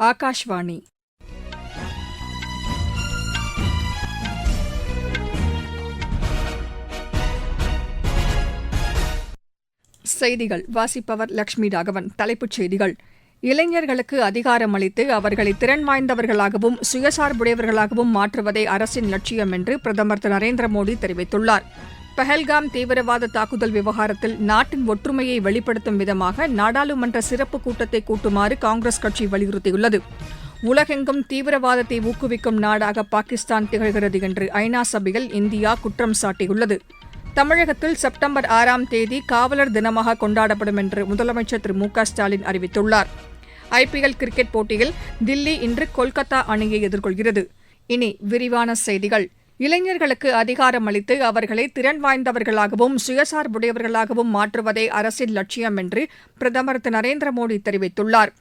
ஆகாஷ்வாணி செய்திகள். வாசிப்பவர் லக்ஷ்மி ராகவன். தலைப்புச் செய்திகள். இளைஞர்களுக்கு அதிகாரம் அளித்து அவர்களை திறன் வாய்ந்தவர்களாகவும் சுயசார்புடையவர்களாகவும் மாற்றுவதே அரசின் லட்சியம் என்று பிரதமர் திரு நரேந்திர மோடி தெரிவித்துள்ளார். பஹல்காம் தீவிரவாத தாக்குதல் விவகாரத்தில் நாட்டின் ஒற்றுமையை வெளிப்படுத்தும் விதமாக நாடாளுமன்ற சிறப்பு கூட்டத்தை கூட்டுமாறு காங்கிரஸ் கட்சி வலியுறுத்தியுள்ளது. உலகெங்கும் தீவிரவாதத்தை ஊக்குவிக்கும் நாடாக பாகிஸ்தான் திகழ்கிறது என்று ஐநா சபையில் இந்தியா குற்றம் சாட்டியுள்ளது. தமிழகத்தில் செப்டம்பர் ஆறாம் தேதி காவலர் தினமாக கொண்டாடப்படும் என்று முதலமைச்சர் திரு மு க ஸ்டாலின் அறிவித்துள்ளார். ஐபிஎல் கிரிக்கெட் போட்டியில் தில்லி இன்று கொல்கத்தா அணியை எதிர்கொள்கிறது. இனி விரிவான செய்திகள். இளைஞர்களுக்கு அதிகாரம் அளித்து அவர்களை திறன் வாய்ந்தவர்களாகவும் சுயசார்புடையவர்களாகவும் மாற்றுவதே அரசின் லட்சியம் என்று பிரதமர் திரு நரேந்திர மோடி தெரிவித்துள்ளார்.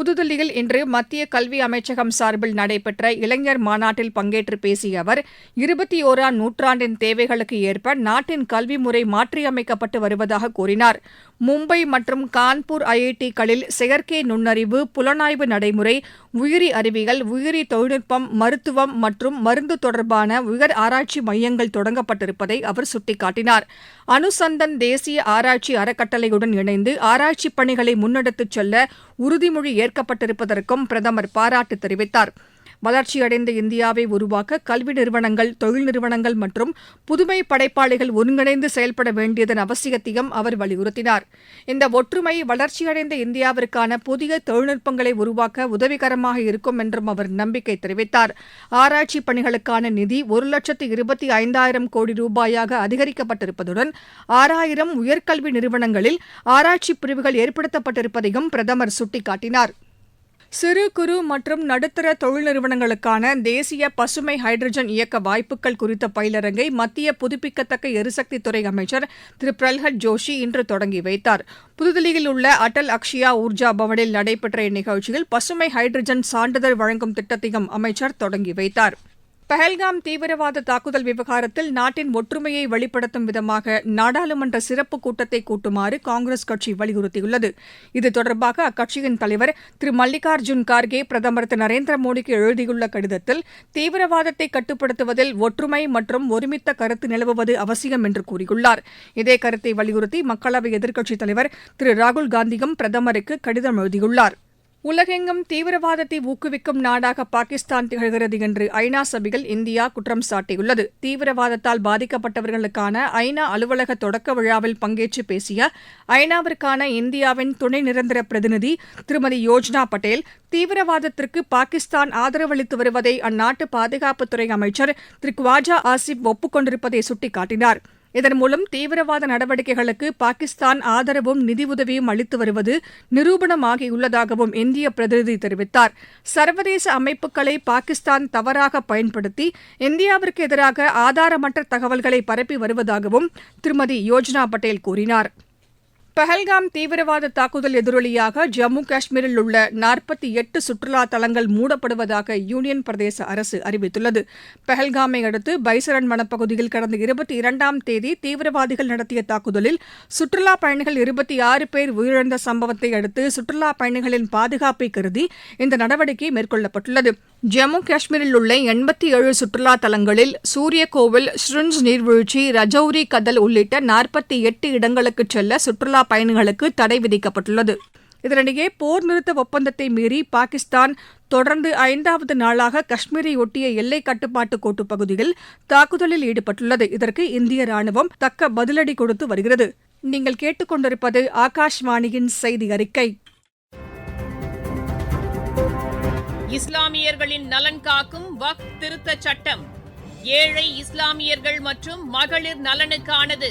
புதுதில்லியில் இன்று மத்திய கல்வி அமைச்சகம் சார்பில் நடைபெற்ற இளைஞர் மாநாட்டில் பங்கேற்று பேசிய அவர் இருபத்தி ஒராம் நூற்றாண்டின் தேவைகளுக்கு ஏற்ப நாட்டின் கல்வி முறை மாற்றியமைக்கப்பட்டு வருவதாக கூறினார். மும்பை மற்றும் கான்பூர் ஐஐடிகளில் செயற்கை நுண்ணறிவு புலனாய்வு நடைமுறை உயிரி அறிவியல் உயிரி தொழில்நுட்பம் மருத்துவம் மற்றும் மருந்து தொடர்பான உயர் ஆராய்ச்சி மையங்கள் தொடங்கப்பட்டிருப்பதை அவர் சுட்டிக்காட்டினார். அனுசந்தன் தேசிய ஆராய்ச்சி அறக்கட்டளையுடன் இணைந்து ஆராய்ச்சிப் பணிகளை முன்னெடுத்துச் செல்ல உறுதிமொழி ஏற்கப்பட்டிருப்பதற்கும் பிரதமர் பாராட்டு தெரிவித்தார். வளர்ச்சியடைந்த இந்தியாவை உருவாக்க கல்வி நிறுவனங்கள் தொழில் நிறுவனங்கள் மற்றும் புதுமை படைப்பாளிகள் ஒருங்கிணைந்து செயல்பட வேண்டியதன் அவசியத்தையும் அவர் வலியுறுத்தினார். இந்த ஒற்றுமை வளர்ச்சியடைந்த இந்தியாவிற்கான புதிய தொழில்நுட்பங்களை உருவாக்க உதவிகரமாக இருக்கும் என்றும் அவர் நம்பிக்கை தெரிவித்தார். ஆராய்ச்சி பணிகளுக்கான நிதி ஒரு லட்சத்து இருபத்தி ஐந்தாயிரம் கோடி ரூபாயாக அதிகரிக்கப்பட்டிருப்பதுடன் ஆறாயிரம் உயர்கல்வி நிறுவனங்களில் ஆராய்ச்சி பிரிவுகள் ஏற்படுத்தப்பட்டிருப்பதையும் பிரதமர் சுட்டிக்காட்டினாா் சிறு குறு மற்றும் நடுத்தர தொழில் நிறுவனங்களுக்கான தேசிய பசுமை ஹைட்ரஜன் இயக்க வாய்ப்புகள் குறித்த பயிலரங்கை மத்திய புதுப்பிக்கத்தக்க எரிசக்தித்துறை அமைச்சர் திரு. பிரல்ஹத் ஜோஷி இன்று தொடங்கி வைத்தார். புதுதில்லியில் உள்ள அடல் அக்ஷயா ஊர்ஜா பவனில் நடைபெற்ற இந்நிகழ்ச்சியில் பசுமை ஹைட்ரஜன் சான்றிதழ் வழங்கும் திட்டத்தையும் அமைச்சர் தொடங்கி வைத்தார். பஹல்காம் தீவிரவாத தாக்குதல் விவகாரத்தில் நாட்டின் ஒற்றுமையை வெளிப்படுத்தும் விதமாக நாடாளுமன்ற சிறப்பு கூட்டத்தை கூட்டுமாறு காங்கிரஸ் கட்சி வலியுறுத்தியுள்ளது. இது தொடர்பாக அக்கட்சியின் தலைவர் திரு. மல்லிகார்ஜுன் கார்கே பிரதமர் திரு. நரேந்திர மோடிக்கு எழுதியுள்ள கடிதத்தில் தீவிரவாதத்தை கட்டுப்படுத்துவதில் ஒற்றுமை மற்றும் ஒருமித்த கருத்து நிலவுவது அவசியம் என்று கூறியுள்ளார். இதே கருத்தை வலியுறுத்தி மக்களவை எதிர்க்கட்சித் தலைவர் திரு. ராகுல் காந்தியும் பிரதமருக்கு கடிதம் எழுதியுள்ளார். உலகெங்கும் தீவிரவாதத்தை ஊக்குவிக்கும் நாடாக பாகிஸ்தான் திகழ்கிறது என்று ஐநா சபையில் இந்தியா குற்றம் சாட்டியுள்ளது. தீவிரவாதத்தால் பாதிக்கப்பட்டவர்களுக்கான ஐநா அலுவலக தொடக்க விழாவில் பங்கேற்று பேசிய ஐநாவிற்கான இந்தியாவின் துணை நிரந்தர பிரதிநிதி திருமதி யோஜ்னா பட்டேல் தீவிரவாதத்திற்கு பாகிஸ்தான் ஆதரவளித்து வருவதை அந்நாட்டு பாதுகாப்புத்துறை அமைச்சர் திரு குவாஜா ஆசிப் ஒப்புக்கொண்டிருப்பதை சுட்டிக்காட்டினாா் சுட்டிக்காட்டினார். இதன் மூலம் தீவிரவாத நடவடிக்கைகளுக்கு பாகிஸ்தான் ஆதரவும் நிதியுதவியும் அளித்து வருவது நிரூபணமாகியுள்ளதாகவும் இந்திய பிரதிநிதி தெரிவித்தார். சர்வதேச அமைப்புகளை பாகிஸ்தான் தவறாக பயன்படுத்தி இந்தியாவிற்கு எதிராக ஆதாரமற்ற தகவல்களை பரப்பி வருவதாகவும் திருமதி யோஜ்னா பட்டேல் கூறினார். பஹல்காம் தீவிரவாத தாக்குதல் எதிரொலியாக ஜம்மு காஷ்மீரில் உள்ள நாற்பத்தி எட்டு சுற்றுலா தலங்கள் மூடப்படுவதாக யூனியன் பிரதேச அரசு அறிவித்துள்ளது. பஹல்காமை அடுத்து பைசரன் வனப்பகுதியில் கடந்த இருபத்தி இரண்டாம் தேதி தீவிரவாதிகள் நடத்திய தாக்குதலில் சுற்றுலா பயணிகள் இருபத்தி ஆறு பேர் உயிரிழந்த சம்பவத்தை அடுத்து சுற்றுலா பயணிகளின் பாதுகாப்பை கருதி இந்த நடவடிக்கை மேற்கொள்ளப்பட்டுள்ளது. ஜம்மு காஷ்மீரில் உள்ள எண்பத்தி ஏழு சுற்றுலா தலங்களில் சூரியகோவில் ஸ்ருன்ஸ் நீர்வீழ்ச்சி ரஜௌரி கதல் உள்ளிட்ட நாற்பத்தி எட்டு இடங்களுக்கு செல்ல சுற்றுலா சுற்றுலா பயணிகளுக்கு தடை விதிக்கப்பட்டுள்ளது. இதனிடையே போர் நிறுத்த ஒப்பந்தத்தை மீறி பாகிஸ்தான் தொடர்ந்து ஐந்தாவது நாளாக காஷ்மீரை ஒட்டிய எல்லை கட்டுப்பாட்டு கோட்டு பகுதியில் தாக்குதலில் ஈடுபட்டுள்ளது. இதற்கு இந்திய ராணுவம் தக்க பதிலடி கொடுத்து வருகிறது. நீங்கள் கேட்டுக்கொண்டிருப்பது ஆகாஷ்வாணியின் செய்தி அறிக்கை. இஸ்லாமியர்களின் நலன் காக்கும் வக் திருத்த சட்டம். ஏழை இஸ்லாமியர்கள் மற்றும் மகளிர் நலனுக்கானது.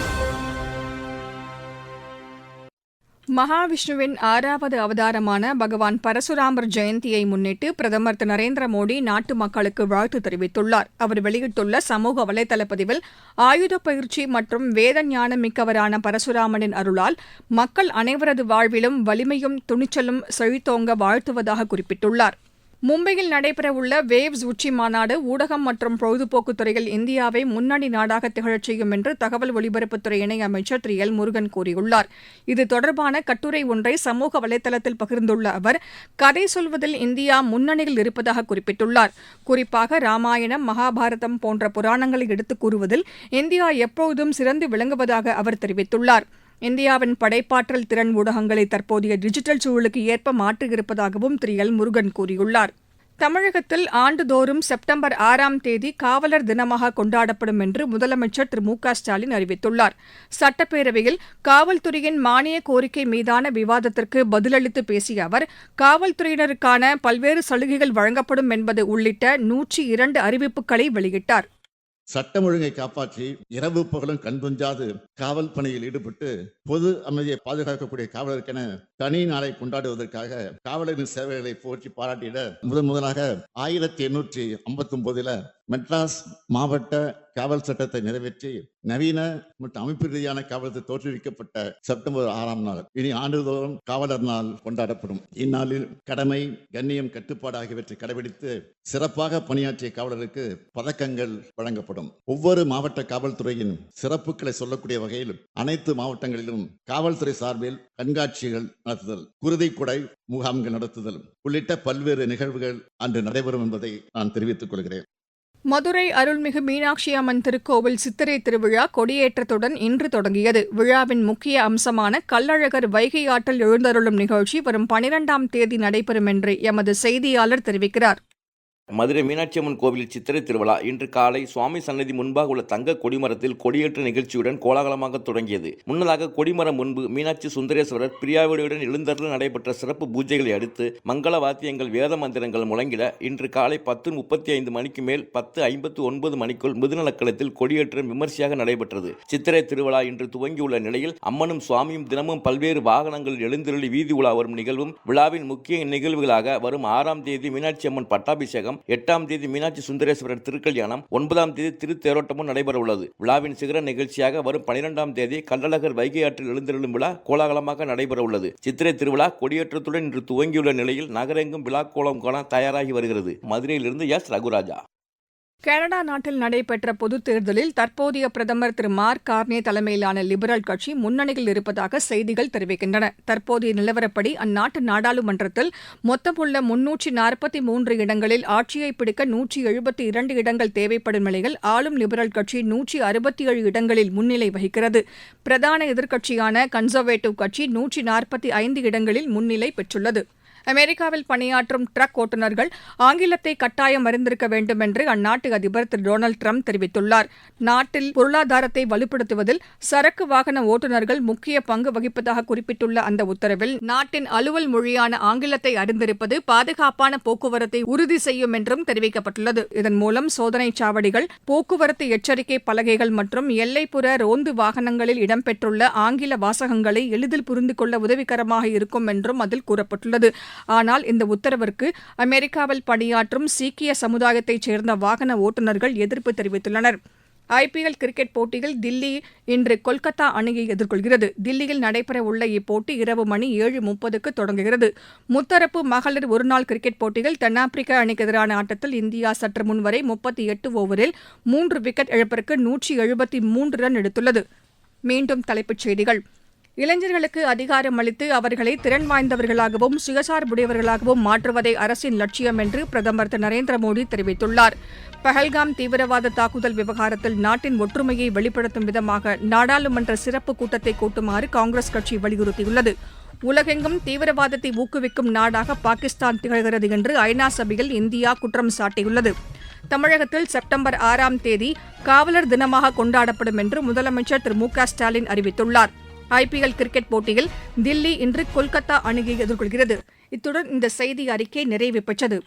மகாவிஷ்ணுவின் ஆறாவது அவதாரமான பகவான் பரசுராமர் ஜெயந்தியை முன்னிட்டு பிரதமர் திரு நரேந்திர மோடி நாட்டு மக்களுக்கு வாழ்த்து தெரிவித்துள்ளார். அவர் வெளியிட்டுள்ள சமூக வலைதள பதிவில் ஆயுத பயிற்சி மற்றும் வேத ஞானம் மிக்கவரான பரசுராமனின் அருளால் மக்கள் அனைவரது வாழ்விலும் வலிமையும் துணிச்சலும் செழித்தோங்க வாழ்த்துவதாக குறிப்பிட்டுள்ளார். மும்பையில் நடைபெறவுள்ள வேவ்ஸ் உச்சி மாநாடு ஊடகம் மற்றும் பொழுதுபோக்கு துறையில் இந்தியாவை முன்னணி நாடாக திகழச் செய்யும் என்று தகவல் ஒலிபரப்புத்துறை இணையமைச்சர் திரு. எல். முருகன் கூறியுள்ளார். இது தொடர்பான கட்டுரை ஒன்றை சமூக வலைதளத்தில் பகிர்ந்துள்ள அவர் கதை சொல்வதில் இந்தியா முன்னணியில் இருப்பதாக குறிப்பிட்டுள்ளார். குறிப்பாக ராமாயணம் மகாபாரதம் போன்ற புராணங்களை எடுத்துக் கூறுவதில் இந்தியா எப்போதும் சிறந்து விளங்குவதாக அவர் தெரிவித்துள்ளார். இந்தியாவின் படைப்பாற்றல் திறன் ஊடகங்களை தற்போதைய டிஜிட்டல் சூழலுக்கு ஏற்ப மாற்றியிருப்பதாகவும் திரு எல் முருகன் கூறியுள்ளார். தமிழகத்தில் ஆண்டுதோறும் செப்டம்பர் ஆறாம் தேதி காவலர் தினமாக கொண்டாடப்படும் என்று முதலமைச்சர் திரு மு க ஸ்டாலின் அறிவித்துள்ளார். சட்டப்பேரவையில் காவல்துறையின் மானிய கோரிக்கை மீதான விவாதத்திற்கு பதிலளித்து பேசிய அவர் காவல்துறையினருக்கான பல்வேறு சலுகைகள் வழங்கப்படும் என்பது உள்ளிட்ட நூற்றி இரண்டு அறிவிப்புகளை வெளியிட்டார். சட்டம் ஒழுங்கை காப்பாற்றி இரவு பகலும் கண்புஞ்சாது காவல் பணியில் ஈடுபட்டு பொது அமைதியை பாதுகாக்கக்கூடிய காவலருக்கென தனி நாளை கொண்டாடுவதற்காக காவலரின் சேவைகளை போற்றி பாராட்டிட முதன் முதலாக ஆயிரத்தி எண்ணூற்றி ஐம்பத்தி ஒன்பதுல மெட்ராஸ் மாவட்ட காவல் சட்டத்தை நிறைவேற்றி நவீன மற்றும் அமைப்பு ரீதியான காவலத்தை தோற்றுவிக்கப்பட்ட செப்டம்பர் ஆறாம் நாள். இனி ஆண்டுதோறும் காவலர் நாள் கொண்டாடப்படும். இந்நாளில் கடமை கண்ணியம் கட்டுப்பாடு ஆகியவற்றை கடைபிடித்து சிறப்பாக பணியாற்றிய காவலருக்கு பதக்கங்கள் வழங்கப்படும். ஒவ்வொரு மாவட்ட காவல்துறையின் சிறப்புகளை சொல்லக்கூடிய வகையில் அனைத்து மாவட்டங்களிலும் காவல்துறை சார்பில் கண்காட்சிகள் நடத்துதல் குருதிக்குடை முகாம்கள் நடத்துதல் உள்ளிட்ட பல்வேறு நிகழ்வுகள் அன்று நடைபெறும் என்பதை நான் தெரிவித்துக் கொள்கிறேன். மதுரை அருள்மிகு மீனாட்சி அம்மன் திருக்கோவில் சித்திரை திருவிழா கொடியேற்றத்துடன் இன்று தொடங்கியது. விழாவின் முக்கிய அம்சமான கள்ளழகர் வைகை ஆற்றில் எழுந்தருளும் நிகழ்ச்சி வரும் பனிரெண்டாம் தேதி நடைபெறும் என்று எமது செய்தியாளர் தெரிவிக்கிறார். மதுரை மீனாட்சி அம்மன் கோவில் சித்திரை திருவிழா இன்று காலை சுவாமி சன்னதி முன்பாக உள்ள தங்க கொடிமரத்தில் கொடியேற்ற நிகழ்ச்சியுடன் கோலாகலமாக தொடங்கியது. முன்னதாக கொடிமரம் முன்பு மீனாட்சி சுந்தரேஸ்வரர் பிரியாவிடையுடன் எழுந்தருள் நடைபெற்ற சிறப்பு பூஜைகளை அடுத்து மங்கள வாத்தியங்கள் வேத மந்திரங்கள் முழங்கிட இன்று காலை பத்து முப்பத்தி ஐந்து மணிக்கு மேல் பத்து ஐம்பத்து ஒன்பது மணிக்குள் முதுநலக்களத்தில் கொடியேற்றம் விமர்சையாக நடைபெற்றது. சித்திரை திருவிழா இன்று துவங்கியுள்ள நிலையில் அம்மனும் சுவாமியும் தினமும் பல்வேறு வாகனங்களில் எழுந்தருளி வீதி உலா வரும் நிகழ்வும் விழாவின் முக்கிய நிகழ்வுகளாக வரும் ஆறாம் தேதி மீனாட்சி அம்மன் பட்டாபிஷேகம் எட்டாம் தேதி மீனாட்சி சுந்தரேஸ்வரர் திருக்கல்யாணம் ஒன்பதாம் தேதி திருத்தேரோட்டமும் நடைபெற உள்ளது விழாவின் சிகர நிகழ்ச்சியாக வரும் பனிரெண்டாம் தேதி கள்ளழகர் வைகை ஆற்றில் எழுந்தெழும் விழா கோலாகலமாக நடைபெற உள்ளது சித்திரை திருவிழா கொடியேற்றத்துடன் இன்று துவங்கியுள்ள நிலையில் நகரெங்கும் விழா கோலம் காண தயாராகி வருகிறது. மதுரையிலிருந்து எஸ். ரகுராஜா. கனடா நாட்டில் நடைபெற்ற பொதுத் தேர்தலில் தற்போதைய பிரதமர் திரு மார்க் கார்னே தலைமையிலான லிபரல் கட்சி முன்னணியில் இருப்பதாக செய்திகள் தெரிவிக்கின்றன. தற்போதைய நிலவரப்படி அந்நாட்டு நாடாளுமன்றத்தில் மொத்தமுள்ள முன்னூற்றி நாற்பத்தி மூன்று இடங்களில் ஆட்சியை பிடிக்க நூற்றி எழுபத்தி இரண்டு இடங்கள் தேவைப்படும் நிலையில் ஆளும் லிபரல் கட்சி நூற்றி அறுபத்தி ஏழு இடங்களில் முன்னிலை வகிக்கிறது. பிரதான எதிர்க்கட்சியான கன்சர்வேட்டிவ் கட்சி நூற்றி நாற்பத்தி ஐந்து இடங்களில் முன்னிலை பெற்றுள்ளது. அமெரிக்காவில் பணியாற்றும் ட்ரக் ஓட்டுநர்கள் ஆங்கிலத்தை கட்டாயம் அறிந்திருக்க வேண்டும் என்று அந்நாட்டு அதிபர் திரு டொனால்டு ட்ரம்ப் தெரிவித்துள்ளார். நாட்டில் பொருளாதாரத்தை வலுப்படுத்துவதில் சரக்கு வாகன ஓட்டுநர்கள் முக்கிய பங்கு வகிப்பதாக குறிப்பிட்டுள்ள அந்த உத்தரவில் நாட்டின் அலுவல் மொழியான ஆங்கிலத்தை அறிந்திருப்பது பாதுகாப்பான போக்குவரத்தை உறுதி செய்யும் என்றும் தெரிவிக்கப்பட்டுள்ளது. இதன் மூலம் சோதனை சாவடிகள் போக்குவரத்து எச்சரிக்கை பலகைகள் மற்றும் எல்லைப்புற ரோந்து வாகனங்களில் இடம்பெற்றுள்ள ஆங்கில வாசகங்களை எளிதில் புரிந்து கொள்ள உதவிகரமாக இருக்கும் என்றும் அதில் கூறப்பட்டுள்ளது. ஆனால் இந்த உத்தரவிற்கு அமெரிக்காவில் பணியாற்றும் சீக்கிய சமுதாயத்தைச் சேர்ந்த வாகன ஓட்டுநர்கள் எதிர்ப்பு தெரிவித்துள்ளனர். ஐபிஎல் கிரிக்கெட் போட்டியில் தில்லி இன்று கொல்கத்தா அணியை எதிர்கொள்கிறது. தில்லியில் நடைபெறவுள்ள இப்போட்டி இரவு மணி ஏழு முப்பதுக்கு தொடங்குகிறது. முத்தரப்பு மகளிர் ஒருநாள் கிரிக்கெட் போட்டியில் தென்னாப்பிரிக்க அணிக்கு எதிரான ஆட்டத்தில் இந்தியா சற்று முன்வரை முப்பத்தி எட்டு ஓவரில் மூன்று விக்கெட் இழப்பிற்கு நூற்றி எழுபத்தி மூன்று ரன் எடுத்துள்ளது. மீண்டும் தலைப்புச் செய்திகள். இளைஞர்களுக்கு அதிகாரம் அளித்து அவர்களை திறன் வாய்ந்தவர்களாகவும் சுயசார்புடையவர்களாகவும் மாற்றுவதே அரசின் லட்சியம் என்று பிரதமர் திரு. நரேந்திர மோடி தெரிவித்துள்ளார். பஹல்காம் தீவிரவாத தாக்குதல் விவகாரத்தில் நாட்டின் ஒற்றுமையை வெளிப்படுத்தும் விதமாக நாடாளுமன்ற சிறப்பு கூட்டத்தை கூட்டுமாறு காங்கிரஸ் கட்சி வலியுறுத்தியுள்ளது. உலகெங்கும் தீவிரவாதத்தை ஊக்குவிக்கும் நாடாக பாகிஸ்தான் திகழ்கிறது என்று ஐநா சபையில் இந்தியா குற்றம் சாட்டியுள்ளது. தமிழகத்தில் செப்டம்பர் ஆறாம் தேதி காவலர் தினமாக கொண்டாடப்படும் என்று முதலமைச்சர் திரு. மு க ஸ்டாலின் அறிவித்துள்ளார். ஐபிஎல் கிரிக்கெட் போட்டியில் தில்லி இன்று கொல்கத்தா அணியை எதிர்கொள்கிறது. இத்துடன் இந்த செய்தி அறிக்கை நிறைவு பெற்றது.